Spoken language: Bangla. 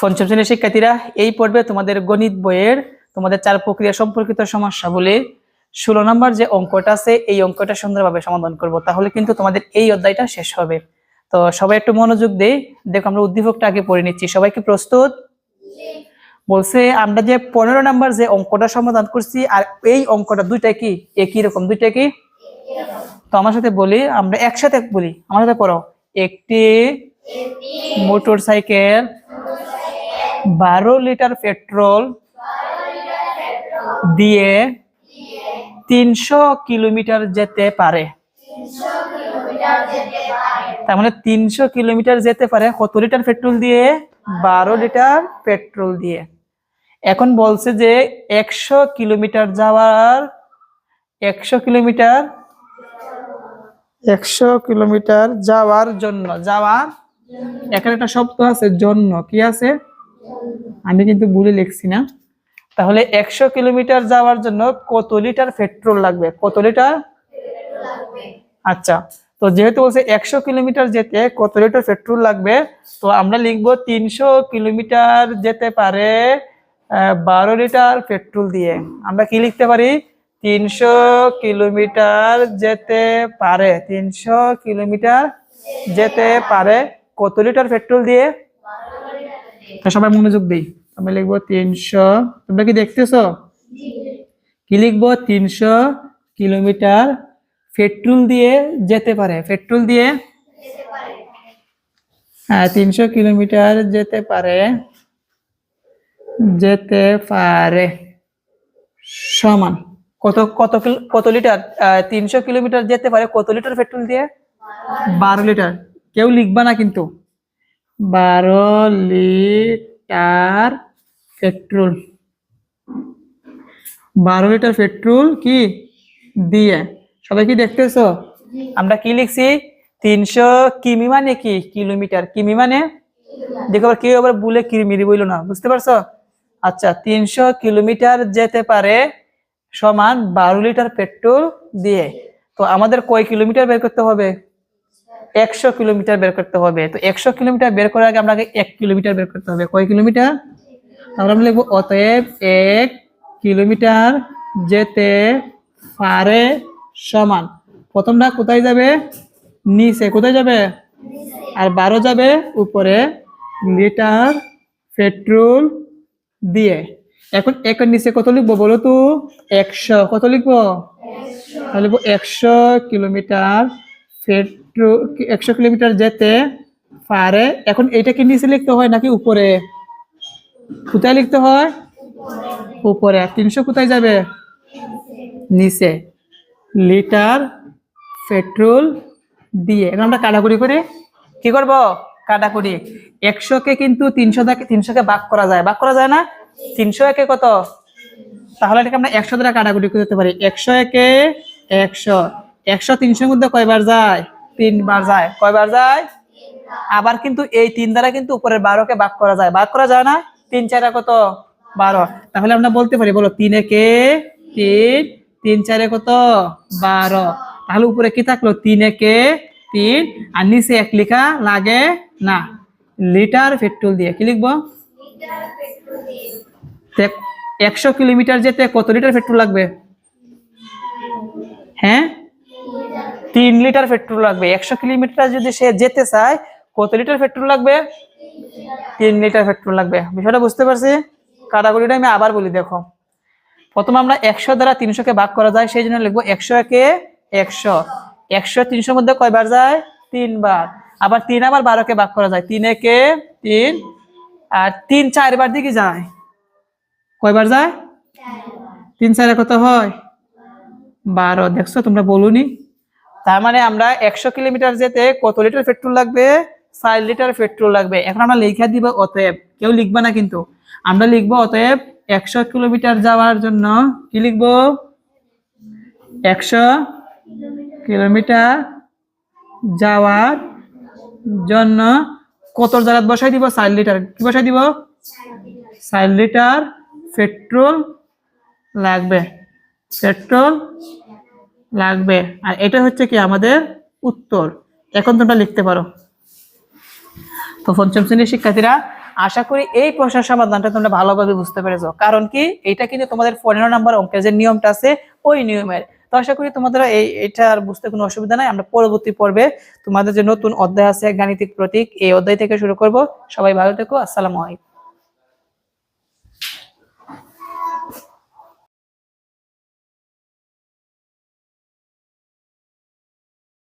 পঞ্চম শ্রেণির শিক্ষার্থীরা, এই পর্বে তোমাদের গণিত বইয়ের তোমাদের চার প্রক্রিয়া সম্পর্কিত সমস্যাগুলির ষোলো নম্বর যে অঙ্কটা আছে, এই অঙ্কটা সুন্দরভাবে সমাধান করব। তাহলে কিন্তু তোমাদের এই অধ্যায়টা শেষ হবে। তো সবাই একটু মনোযোগ দেই দেখো, আমরা উদ্দীপকটা আগে পড়ে নিচ্ছি। সবাই কি প্রস্তুত? বলছে, আমরা যে পনেরো নাম্বার যে অঙ্কটা সমাধান করছি, আর এই অঙ্কটা দুইটা কি? একই রকম? দুইটা কি? তো আমার সাথে বলি, আমরা একসাথে বলি। আমার সাথে পড়ো একটি মোটর সাইকেল বারো লিটার পেট্রোল দিয়ে তিনশো কিলোমিটার যেতে পারে। তার মানে তিনশো কিলোমিটার যেতে পারে। কত লিটার পেট্রোল দিয়ে? বারো লিটার পেট্রোল দিয়ে। এখন বলছে যে একশো কিলোমিটার যাওয়ার, একশো কিলোমিটার একশো কিলোমিটার যাওয়ার জন্য। যাওয়ার, এখানে একটা শব্দ আছে, জন্য। কি আছে? আমি কিন্তু ভুলে লিখছি না। তাহলে একশো কিলোমিটার যাওয়ার জন্য কত লিটার পেট্রোল লাগবে? কত লিটার? আচ্ছা তো যেহেতু বলছে একশো কিলোমিটার যেতে কত লিটার পেট্রোল লাগবে, তো আমরা লিখব তিনশো কিলোমিটার যেতে পারে বারো লিটার পেট্রোল দিয়ে। আমরা কি লিখতে পারি? তিনশো কিলোমিটার যেতে পারে, তিনশো কিলোমিটার যেতে পারে, কত লিটার পেট্রোল দিয়ে? সবাই মনোযোগ দিই। আমি লিখব তিনশো, তোমরা কি দেখতেছো? কি লিখব? তিনশো কিলোমিটার পেট্রোল দিয়ে যেতে পারে। পেট্রোল দিয়ে? হ্যাঁ তিনশো কিলোমিটার যেতে পারে। যেতে পারে। সমান। কত কত কত লিটার? তিনশো কিলোমিটার যেতে পারে কত লিটার পেট্রোল দিয়ে? বারো লিটার। কেউ লিখবা না কিন্তু। বারো লিটার পেট্রোল। বারো লিটার পেট্রোল কি? দিয়ে। সবাই কি দেখতেছো? আমরা কি লিখছি? তিনশো কিমি মানে কি? কিলোমিটার। কিমি মানে? দেখো কেউ আবার বলে কিরমিরি বইলো না, বুঝতে পারছ? আচ্ছা তিনশো কিলোমিটার যেতে পারে সমান বারো লিটার পেট্রোল দিয়ে। তো আমাদের কয় কিলোমিটার বের করতে হবে? একশো কিলোমিটার বের করতে হবে। তো একশো কিলোমিটার বের করার আগে আপনাকে এক কিলোমিটার বের করতে হবে। কয় কিলোমিটার? আমরা লিখব অতএব এক কিলোমিটার যেতে পারে সমান। প্রথমটা কোথায় যাবে? নিচে। কোথায় যাবে? আর বারো যাবে উপরে লিটার পেট্রোল দিয়ে। এখন একের নিচে কত লিখব বলো তো? একশো। কত লিখব? তাহলে লিখব একশো কিলোমিটার পেট্রোল। একশো কিলোমিটার যেতে পারে। এখন এটা কি নিচে লিখতে হয় নাকি উপরে? কোথায় লিখতে হয়? উপরে। তিনশো কোথায় যাবে? নিচে। লিটার পেট্রোল দিয়ে। এখন আমরা কাটাকুটি করি। কি করব? কাটাকুটি। একশোকে কিন্তু তিনশো তিনশোকে ভাগ করা যায়। ভাগ করা যায় না? তিনশো একে কত? তাহলে এটাকে আমরা একশো দ্বারা কাটাকুটি করতে পারি। একশো একে একশো। একশো তিনশোর মধ্যে কয়বার যায়? তিনবার যায়। কয়বার যায়? আবার কিন্তু এই তিন দ্বারা কিন্তু উপরের বারোকে ভাগ করা যায়। ভাগ করা যায় না? তিন চারে কত? বারো। তাহলে আমরা বলতে পারি, বলো, তিন একে তিন। তিন চারে কত? বারো। তাহলে উপরে কি থাকল? তিন একে তিন। আর নিচে এক লিখা লাগে না। লিটার পেট্রোল দিয়ে। কি লিখব? একশো কিলোমিটার যেতে কত লিটার পেট্রোল লাগবে? হ্যাঁ? তিন লিটার পেট্রোল লাগবে। একশো কিলোমিটার যদি সে যেতে চায়, কত লিটার পেট্রোল লাগবে? তিন লিটার পেট্রোল লাগবে। বিষয়টা বুঝতে পারছি? কাটাকুটিটা আমি আবার বলি, দেখো। প্রথম আমরা একশো দ্বারা তিনশোকে ভাগ করা যায়, সেই জন্য লিখব একশো একে একশো। একশো তিনশোর মধ্যে কয়বার যায়? তিনবার। আবার তিন আবার বারোকে ভাগ করা যায়। তিন একে তিন। আর তিন চারবার দিকে যায়? কয়বার যায়? তিন চারে কত হয়? বারো। দেখছ, তোমরা বলুনি। তার মানে আমরা একশো কিলোমিটার যেতে কত লিটার পেট্রোল লাগবে? চার লিটার পেট্রোল লাগবে। এখন আমরা লিখে দিব অতএব। কেউ লিখবে না কিন্তু। আমরা লিখব অতএব একশো কিলোমিটার যাওয়ার জন্য কি লিখব? একশো কিলোমিটার যাওয়ার জন্য কত জায়গা বসাই দিব? চার লিটার। কি বসাই দিব? চার লিটার পেট্রোল লাগবে। পেট্রোল লাগবে। আর এটা হচ্ছে কি আমাদের উত্তর। এখন তোমরা লিখতে পারো। তো পঞ্চম শ্রেণির শিক্ষার্থীরা, আশা করি এই প্রশ্নের সমাধানটা তোমরা ভালোভাবে বুঝতে পেরেছ। কারণ কি? এটা কিন্তু তোমাদের পনেরো নম্বর অঙ্কের যে নিয়মটা আছে, ওই নিয়মের। তো আশা করি তোমাদের এই, এটা আর বুঝতে কোনো অসুবিধা নাই। আমরা পরবর্তী পর্বে তোমাদের যে নতুন অধ্যায় আছে, গাণিতিক প্রতীক, এই অধ্যায় থেকে শুরু করব। সবাই ভালো থেকো। আসসালামু আলাইকুম।